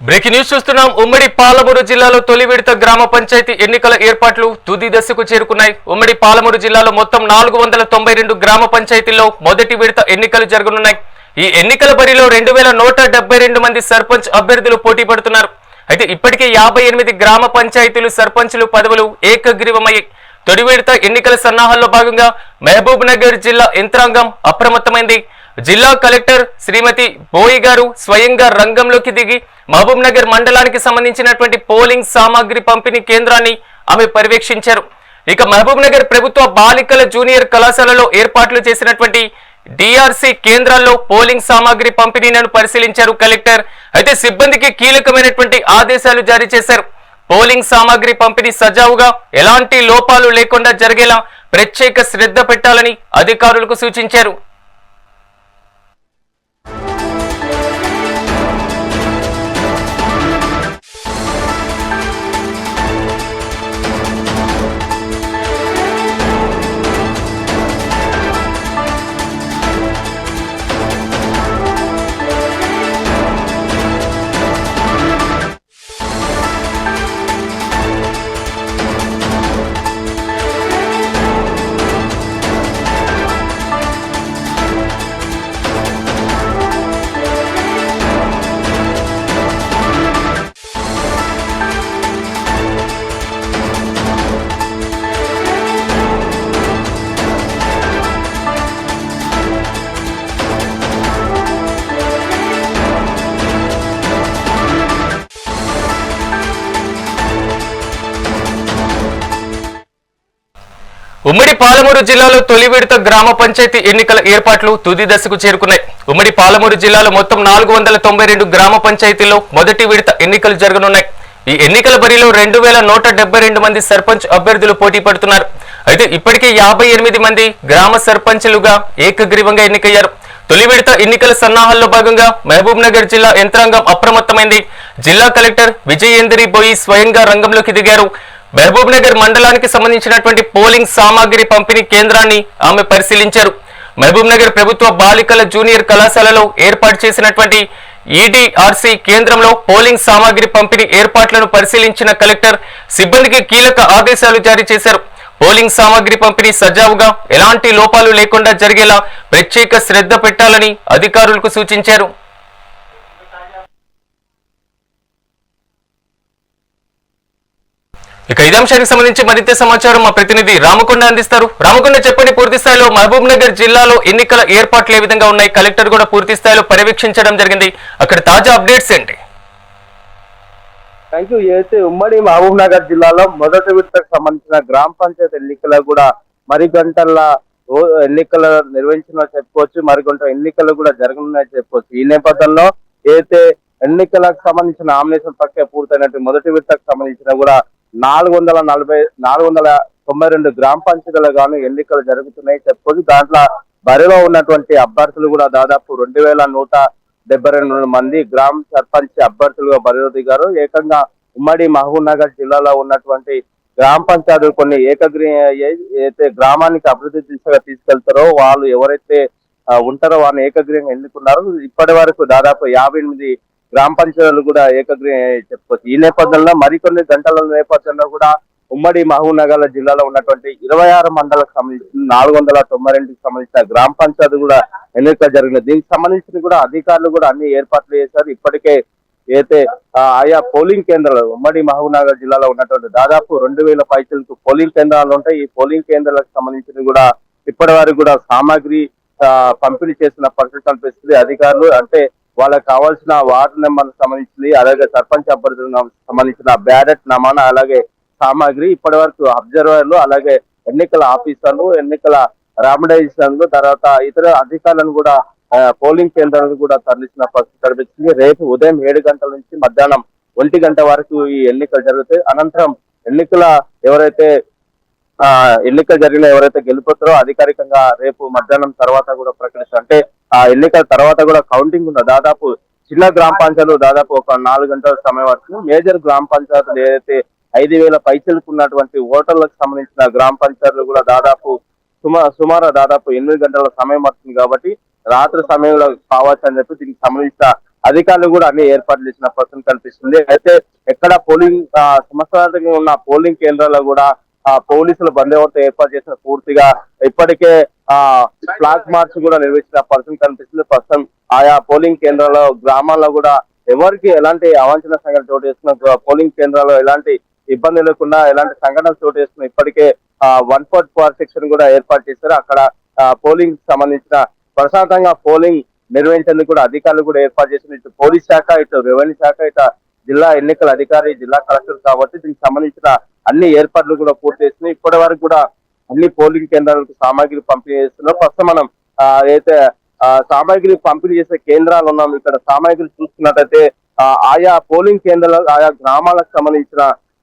Breaking news చూస్తున్నాం. ఉమ్మడి పాలమూరు జిల్లాలో తొలి విడత గ్రామ పంచాయతీ ఎన్నికల ఏర్పాట్లు తుది దశకు చేరుకున్నాయి. ఉమ్మడి పాలమూరు జిల్లాలో మొత్తం నాలుగు వందల తొంభై రెండు గ్రామ పంచాయతీల్లో మొదటి విడత ఎన్నికలు జరగనున్నాయి. ఈ ఎన్నికల బరిలో రెండు వేల నూట డెబ్బై రెండు మంది సర్పంచ్ అభ్యర్థులు పోటీ పడుతున్నారు. అయితే ఇప్పటికే యాభై ఎనిమిది గ్రామ పంచాయతీలు సర్పంచులు పదవులు ఏకగ్రీవమయ్యాయి. తొలి విడత ఎన్నికల సన్నాహాల్లో భాగంగా మహబూబ్ నగర్ జిల్లా యంత్రాంగం అప్రమత్తమైంది. జిల్లా కలెక్టర్ శ్రీమతి బోయి గారు స్వయంగా రంగంలోకి దిగి మహబూబ్ నగర్ మండలానికి సంబంధించినటువంటి పోలింగ్ సామాగ్రి పంపిణీ కేంద్రాన్ని ఆమె పర్యవేక్షించారు. ఇక మహబూబ్ నగర్ ప్రభుత్వ బాలికల జూనియర్ కళాశాలలో ఏర్పాట్లు చేసినటువంటి డిఆర్సీ కేంద్రాల్లో పోలింగ్ సామాగ్రి పంపిణీలను పరిశీలించారు కలెక్టర్. అయితే సిబ్బందికి కీలకమైనటువంటి ఆదేశాలు జారీ చేశారు. పోలింగ్ సామాగ్రి పంపిణీ సజావుగా ఎలాంటి లోపాలు లేకుండా జరిగేలా ప్రత్యేక శ్రద్ధ పెట్టాలని అధికారులకు సూచించారు. ఉమ్మడి పాలమూరు జిల్లాలో తొలి విడత గ్రామ పంచాయతీ ఎన్నికల ఏర్పాట్లు తుది దశకు చేరుకున్నాయి. ఉమ్మడి పాలమూరు జిల్లాలో మొత్తం నాలుగు వందల తొంభై రెండు గ్రామ పంచాయతీల్లో మొదటి విడత ఎన్నికలు జరగనున్నాయి. ఈ ఎన్నికల బరిలో రెండు వేల నూట డెబ్బై రెండు మంది సర్పంచ్ అభ్యర్థులు పోటీ పడుతున్నారు. అయితే ఇప్పటికే యాభై ఎనిమిది మంది గ్రామ సర్పంచులుగా ఏకగ్రీవంగా ఎన్నికయ్యారు. తొలి విడత ఎన్నికల సన్నాహాల్లో భాగంగా మహబూబ్ నగర్ జిల్లా యంత్రాంగం అప్రమత్తమైంది. జిల్లా కలెక్టర్ విజయేందరి బోయి స్వయంగా రంగంలోకి దిగారు. మహబూబ్ నగర్ మండలానికి సంబంధించినటువంటి పోలింగ్ సామాగ్రి పంపిణీ కేంద్రాన్ని ఆమె పరిశీలించారు. మహబూబ్ నగర్ ప్రభుత్వ బాలికల జూనియర్ కళాశాలలో ఏర్పాటు చేసినటువంటి ఈడీఆర్సీ కేంద్రంలో పోలింగ్ సామాగ్రి పంపిణీ ఏర్పాట్లను పరిశీలించిన కలెక్టర్ సిబ్బందికి కీలక ఆదేశాలు జారీ చేశారు. పోలింగ్ సామాగ్రి పంపిణీ సజావుగా ఎలాంటి లోపాలు లేకుండా జరిగేలా ప్రత్యేక శ్రద్ధ పెట్టాలని అధికారులకు సూచించారు. ఇక ఇదే అంశానికి సంబంధించి మరింత సమాచారం మా ప్రతినిధి రామకొండ అందిస్తారు. రామకొండ చెప్పండి పూర్తి స్థాయిలో మహబూబ్ నగర్ జిల్లాలో ఎన్నికల ఏర్పాట్లు ఏ విధంగా ఉన్నాయి? కలెక్టర్ కూడా పూర్తి స్థాయిలో పర్యవేక్షించడం జరిగింది. అక్కడ తాజా అప్డేట్స్ ఏంటి? థ్యాంక్ యూ ఏదైతే ఉమ్మడి మహబూబ్ నగర్ జిల్లాలో మొదటి విడతకు సంబంధించిన గ్రామ పంచాయతీ ఎన్నికలు కూడా మరి గంటల ఎన్నికలు నిర్వహించిన చెప్పుకోవచ్చు. మరికొంత ఎన్నికలు కూడా జరగనున్నాయి చెప్పుకోవచ్చు. ఈ నేపథ్యంలో ఏదైతే ఎన్నికలకు సంబంధించిన నామినేషన్ ప్రక్రియ పూర్తయినట్టు మొదటి విడతకు సంబంధించిన కూడా నాలుగు వందల నలభై నాలుగు వందల తొంభై రెండు గ్రామ పంచాయతీలు గాను ఎన్నికలు జరుగుతున్నాయి. చెప్పుకోవచ్చు దాంట్లో బరిలో ఉన్నటువంటి అభ్యర్థులు కూడా దాదాపు రెండు వేల నూట డెబ్బై రెండు మంది గ్రామ సర్పంచ్ అభ్యర్థులుగా బరిలో దిగారు. ఏకంగా ఉమ్మడి మహబూబ్నగర్ జిల్లాలో ఉన్నటువంటి గ్రామ పంచాయతీలు కొన్ని ఏకగ్రీ అయితే గ్రామానికి అభివృద్ధి దిశగా తీసుకెళ్తారో వాళ్ళు ఎవరైతే ఉంటారో వారిని ఏకగ్రీయంగా ఎన్నుకున్నారు ఇప్పటి వరకు దాదాపు యాభై ఎనిమిది గ్రామ పంచాయతీలు కూడా ఏకగ్రీ చెప్పుకోవచ్చు. ఈ నేపథ్యంలో మరికొన్ని గంటల నేపథ్యంలో కూడా ఉమ్మడి మహబూబ్ జిల్లాలో ఉన్నటువంటి ఇరవై ఆరు మండలకు సంబంధించిన నాలుగు వందల తొంభై రెండుకి సంబంధించిన గ్రామ పంచాయతీ కూడా ఎన్నిక జరిగింది. దీనికి సంబంధించిన కూడా అధికారులు కూడా అన్ని ఏర్పాట్లు చేశారు. ఇప్పటికే అయితే ఆయా పోలింగ్ కేంద్రాలు ఉమ్మడి మహబూబ్ జిల్లాలో ఉన్నటువంటి దాదాపు రెండు వేల పైసలకు పోలింగ్ కేంద్రాలు ఉంటాయి. ఈ పోలింగ్ కేంద్రాలకు సంబంధించిన కూడా ఇప్పటి వరకు కూడా సామాగ్రి పంపిణీ చేసిన పరిస్థితి కనిపిస్తుంది. అధికారులు అంటే వాళ్ళకి కావాల్సిన వార్డు నెంబర్ సంబంధించింది అలాగే సర్పంచ్ అభ్యర్థులకు సంబంధించిన బ్యాలెట్ నమూనా అలాగే సామాగ్రి ఇప్పటి వరకు అబ్జర్వర్లు అలాగే ఎన్నికల ఆఫీసర్లు ఎన్నికల రామడైజేషన్లు తర్వాత ఇతర అధికారులను కూడా పోలింగ్ కేంద్రాలను కూడా తరలించిన పరిస్థితి కనిపించింది రేపు ఉదయం ఏడు గంటల నుంచి మధ్యాహ్నం ఒంటి గంట వరకు ఈ ఎన్నికలు జరుగుతాయి. అనంతరం ఎన్నికల ఎవరైతే ఆ ఎన్నిక జరిగిన ఎవరైతే గెలుపుతారో అధికారికంగా రేపు మధ్యాహ్నం తర్వాత కూడా ప్రకటిస్తారు. అంటే ఆ ఎన్నికల తర్వాత కూడా కౌంటింగ్ ఉన్న దాదాపు చిన్న గ్రామ పంచాయతీలు దాదాపు ఒక నాలుగు గంటల సమయం వస్తుంది మేజర్ గ్రామ పంచాయతీలు ఏదైతే ఐదు వేల పైసలకు ఉన్నటువంటి ఓటర్లకు సంబంధించిన గ్రామ పంచాయతీలు కూడా దాదాపు సుమారు దాదాపు ఎనిమిది గంటల సమయం వస్తుంది కాబట్టి రాత్రి సమయంలో కావచ్చు అని చెప్పి దీనికి సంబంధించిన అధికారులు కూడా అన్ని ఏర్పాట్లు చేసిన పరిస్థితి కనిపిస్తుంది. అయితే ఎక్కడ పోలింగ్ ఆ, ఉన్న పోలింగ్ కేంద్రాల్లో కూడా పోలీసుల బందోబస్తు ఏర్పాటు చేసిన పూర్తిగా ఇప్పటికే ఆ ఫ్లాగ్ మార్చ్ కూడా నిర్వహించిన పరిస్థితి కనిపిస్తుంది. ప్రస్తుతం ఆయా పోలింగ్ కేంద్రాల్లో గ్రామాల్లో కూడా ఎవరికి ఎలాంటి అవాంఛన సంఘటన చోటు చేసుకున్న పోలింగ్ కేంద్రాల్లో ఎలాంటి ఇబ్బంది లేకుండా ఎలాంటి సంఘటనలు చోటు చేసుకున్న ఇప్పటికే వన్ ఫోర్ ఫోర్ సెక్షన్ కూడా ఏర్పాటు చేశారు. అక్కడ పోలింగ్ సంబంధించిన ప్రశాంతంగా పోలింగ్ నిర్వహించేందుకు కూడా అధికారులు కూడా ఏర్పాటు చేసిన ఇటు పోలీస్ శాఖ ఇటు రెవెన్యూ శాఖ ఇటు జిల్లా ఎన్నికల అధికారి జిల్లా కలెక్టర్ కాబట్టి దీనికి సంబంధించిన అన్ని ఏర్పాట్లు కూడా పూర్తి చేస్తున్నాయి. ఇప్పటి వరకు కూడా అన్ని పోలింగ్ కేంద్రాలకు సామాగ్రి పంపిణీ చేస్తున్నారు. ఫస్ట్ మనం ఏదైతే అయితే సామాగ్రి పంపిణీ చేసే కేంద్రాలు ఉన్నాం. ఇక్కడ సామాగ్రి చూసుకున్నట్టయితే ఆయా పోలింగ్ కేంద్రాలు ఆయా గ్రామాలకు సంబంధించిన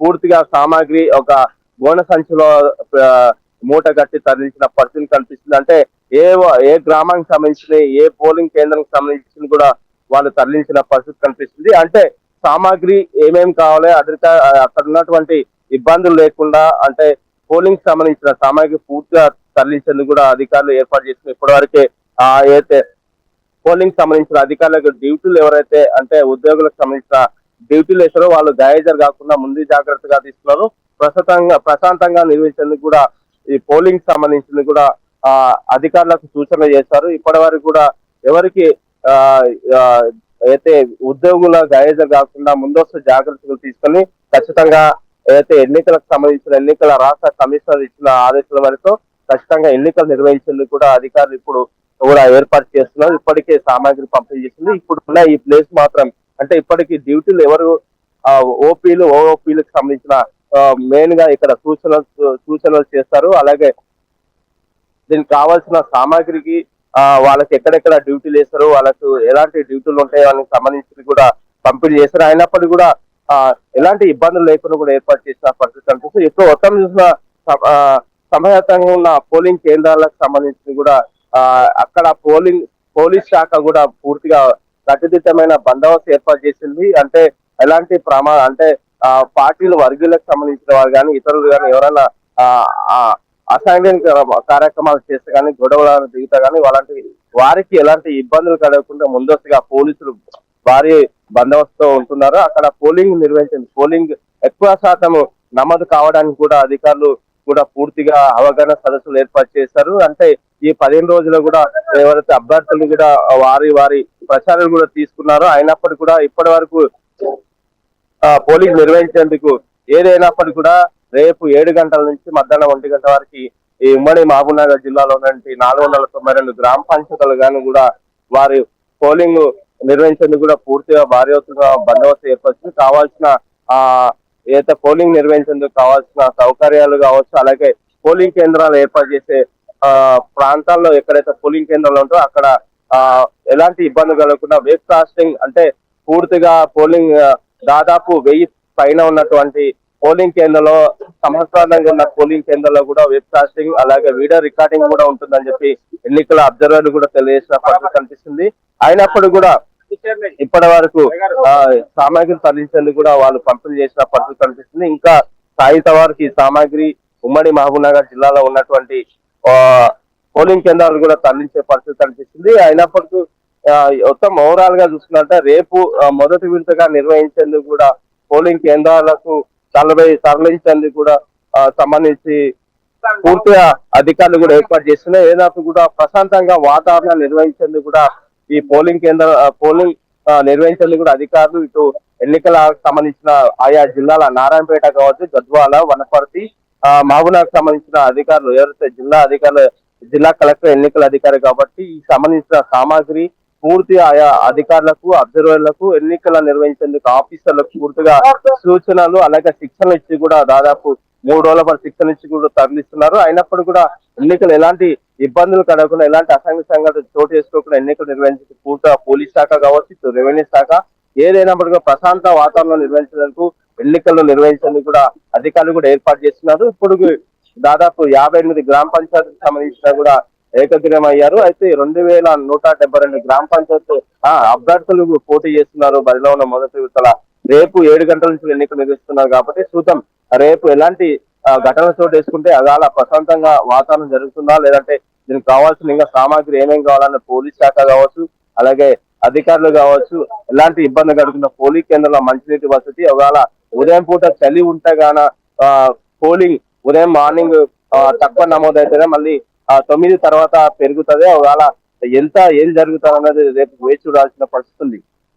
పూర్తిగా సామాగ్రి ఒక గోన సంచిలో మూట కట్టి తరలించిన పరిస్థితి కనిపిస్తుంది. అంటే ఏ ఏ గ్రామానికి సంబంధించిన ఏ పోలింగ్ కేంద్రానికి సంబంధించిన కూడా వాళ్ళు తరలించిన పరిస్థితి కనిపిస్తుంది. అంటే సామాగ్రి ఏమేమి కావాలి అధిక అక్కడ ఉన్నటువంటి ఇబ్బందులు లేకుండా అంటే పోలింగ్ సంబంధించిన సామాగ్రి పూర్తిగా తరలించేందుకు కూడా అధికారులు ఏర్పాటు చేసిన ఇప్పటివరకే ఆ అయితే పోలింగ్ సంబంధించిన అధికారులకు డ్యూటీలు ఎవరైతే అంటే ఉద్యోగులకు సంబంధించిన డ్యూటీలు వేసారో వాళ్ళు గైజర్ కాకుండా ముందు జాగ్రత్తగా తీసుకున్నారు. ప్రశాంతంగా ప్రశాంతంగా నిర్వహించేందుకు కూడా ఈ పోలింగ్ సంబంధించింది కూడా ఆ అధికారులకు సూచన చేశారు. ఇప్పటి వరకు కూడా ఎవరికి ఆ, అయితే ఉద్యోగుల గైజర్ కాకుండా ముందస్తు జాగ్రత్తలు తీసుకొని ఖచ్చితంగా ఏదైతే ఎన్నికలకు సంబంధించిన ఎన్నికల రాష్ట్ర కమిషనర్ ఇచ్చిన ఆదేశాల మేరకు ఖచ్చితంగా ఎన్నికలు నిర్వహించేందుకు కూడా అధికారులు ఇప్పుడు కూడా ఏర్పాటు చేస్తున్నారు. ఇప్పటికే సామాగ్రి పంపిణీ చేసింది. ఇప్పుడు ఉన్న ఈ ప్లేస్ మాత్రం అంటే ఇప్పటికి డ్యూటీలు ఎవరు ఓపీలు ఓఓపీలకు సంబంధించిన మెయిన్గా ఇక్కడ సూచనలు సూచనలు చేస్తారు. అలాగే దీనికి కావాల్సిన సామాగ్రికి వాళ్ళకి ఎక్కడెక్కడ డ్యూటీలు వేస్తారు వాళ్ళకు ఎలాంటి డ్యూటీలు ఉంటాయో వాళ్ళకి సంబంధించి కూడా పంపిణీ చేస్తారు అయినప్పటికీ కూడా ఆ, ఎలాంటి ఇబ్బందులు లేకుండా కూడా ఏర్పాటు చేసిన పరిస్థితి అనిపిస్తుంది ఇప్పుడు మొత్తం చూసిన స- ఉన్న పోలింగ్ కేంద్రాలకు సంబంధించి కూడా ఆ, అక్కడ పోలింగ్ పోలీస్ శాఖ కూడా పూర్తిగా కట్టుదిట్టమైన బందోబస్తు ఏర్పాటు చేసింది. అంటే ఎలాంటి ప్రమా అంటే ఆ, పార్టీలు వర్గీయులకు సంబంధించిన వారు కానీ ఇతరులు కానీ ఎవరైనా ఆ, అసాంఘిక కార్యక్రమాలు చేస్తే కానీ గొడవలను దిగుతా కానీ అలాంటి వారికి ఎలాంటి ఇబ్బందులు కలగకుండా ముందస్తుగా పోలీసులు భారీ బందోబస్తుతో ఉంటున్నారు. అక్కడ పోలింగ్ నిర్వహించింది పోలింగ్ ఎక్కువ శాతం నమోదు కావడానికి కూడా అధికారులు కూడా పూర్తిగా అవగాహన సదస్సులు ఏర్పాటు చేశారు. అంటే ఈ పదిహేను రోజులు కూడా ఎవరైతే అభ్యర్థులు కూడా వారి వారి ప్రచారాలు కూడా తీసుకున్నారో అయినప్పటికీ కూడా ఇప్పటి వరకు పోలింగ్ నిర్వహించేందుకు ఏదైనప్పటికీ కూడా రేపు ఏడు గంటల నుంచి మధ్యాహ్నం ఒంటి గంట వరకు ఈ ఉమ్మడి మహబూబ్నగర్ జిల్లాలో ఉన్నటువంటి నాలుగు వందల తొంభై రెండు గ్రామ పంచాయతీలు గాను కూడా వారి పోలింగ్ నిర్వహించేందుకు కూడా పూర్తిగా భారీ ఎత్తున బందోబస్తు ఏర్పరిచింది. కావాల్సిన ఆ ఏదైతే పోలింగ్ నిర్వహించేందుకు కావాల్సిన సౌకర్యాలు కావచ్చు అలాగే పోలింగ్ కేంద్రాలు ఏర్పాటు చేసే ఆ ప్రాంతాల్లో ఎక్కడైతే పోలింగ్ కేంద్రాలు ఉంటాయో అక్కడ ఆ ఎలాంటి ఇబ్బంది కలగకుండా వెబ్ కాస్టింగ్ అంటే పూర్తిగా పోలింగ్ దాదాపు వెయ్యి పైన ఉన్నటువంటి పోలింగ్ కేంద్రంలో సంవత్సరాలంగా ఉన్న పోలింగ్ కేంద్రంలో కూడా వెబ్ కాస్టింగ్ అలాగే వీడియో రికార్డింగ్ కూడా ఉంటుందని చెప్పి ఎన్నికల అబ్జర్వర్లు కూడా తెలియజేసిన పరిస్థితి కనిపిస్తుంది. అయినప్పుడు కూడా ఇప్పటి వరకు సామాగ్రి తరలించేందుకు కూడా వాళ్ళు పంపిణీ చేసిన పరిస్థితి కనిపిస్తుంది. ఇంకా సాయిత వారికి సామాగ్రి ఉమ్మడి మహబూబ్నగర్ జిల్లాలో ఉన్నటువంటి ఆ, పోలింగ్ కేంద్రాలు కూడా తరలించే పరిస్థితి కనిపిస్తుంది. అయినప్పటికీ మొత్తం ఓవరాల్గా చూసుకున్నట్టే రేపు మొదటి విడతగా నిర్వహించేందుకు కూడా పోలింగ్ కేంద్రాలకు దానిపై తరలించేందుకు కూడా సంబంధించి పూర్తిగా అధికారులు కూడా ఏర్పాటు చేస్తున్నాయి ఏదైనా కూడా ప్రశాంతంగా వాతావరణం నిర్వహించేందుకు కూడా ఈ పోలింగ్ కేంద్ర పోలింగ్ నిర్వహించేందుకు కూడా అధికారులు ఇటు ఎన్నికల సంబంధించిన ఆయా జిల్లాల నారాయణపేట కావచ్చు గద్వాల వనపర్తి ఆ, మహబూబ్నగర్ సంబంధించిన అధికారులు ఎవరైతే జిల్లా అధికారులు జిల్లా కలెక్టర్ ఎన్నికల అధికారి కాబట్టి ఈ సంబంధించిన సామాగ్రి పూర్తి ఆయా అధికారులకు అబ్జర్వర్లకు ఎన్నికల నిర్వహించేందుకు ఆఫీసర్లకు పూర్తిగా సూచనలు అలాగే శిక్షణ ఇచ్చి కూడా దాదాపు మూడు రోజుల పాటు శిక్షణ ఇచ్చి కూడా తరలిస్తున్నారు. అయినప్పుడు కూడా ఎన్నికలు ఎలాంటి ఇబ్బందులు కలగకుండా ఎలాంటి అసంఘ సంఘటన చోటు చేసుకోకుండా ఎన్నికలు నిర్వహించి పూర్తిగా పోలీస్ శాఖ కావచ్చు రెవెన్యూ శాఖ ఏదైనప్పటికీ ప్రశాంత వాతావరణం నిర్వహించేందుకు ఎన్నికలు నిర్వహించేందుకు కూడా అధికారులు కూడా ఏర్పాటు చేస్తున్నారు. ఇప్పుడు దాదాపు యాభై ఎనిమిది గ్రామ పంచాయతీకి సంబంధించిన కూడా ఏకగ్రీవం అయ్యారు అయితే రెండు వేల నూట డెబ్బై రెండు గ్రామ పంచాయతీ అభ్యర్థులు పోటీ చేస్తున్నారు బరిలో ఉన్న మొదటి విడతల. రేపు ఏడు గంటల నుంచి ఎన్నికలు నిర్వహిస్తున్నారు కాబట్టి చూద్దాం రేపు ఎలాంటి ఘటన చోటు వేసుకుంటే అలా ప్రశాంతంగా వాతావరణం జరుగుతుందా? లేదంటే దీనికి కావాల్సిన ఇంకా సామాగ్రి ఏమేమి కావాలన్న పోలీస్ శాఖ కావచ్చు అలాగే అధికారులు కావచ్చు ఎలాంటి ఇబ్బంది కలుగుతున్న పోలింగ్ కేంద్రంలో మంచినీటి వసతి ఒకవేళ ఉదయం పూట చలి ఉంటే గాన పోలింగ్ ఉదయం మార్నింగ్ తక్కువ నమోదైతేనే మళ్ళీ ఆ, తొమ్మిది తర్వాత పెరుగుతుంది. ఒకవేళ ఎంత ఏం జరుగుతుంది అన్నది రేపు వేచి చూడాల్సిన పరిస్థితి ఉంది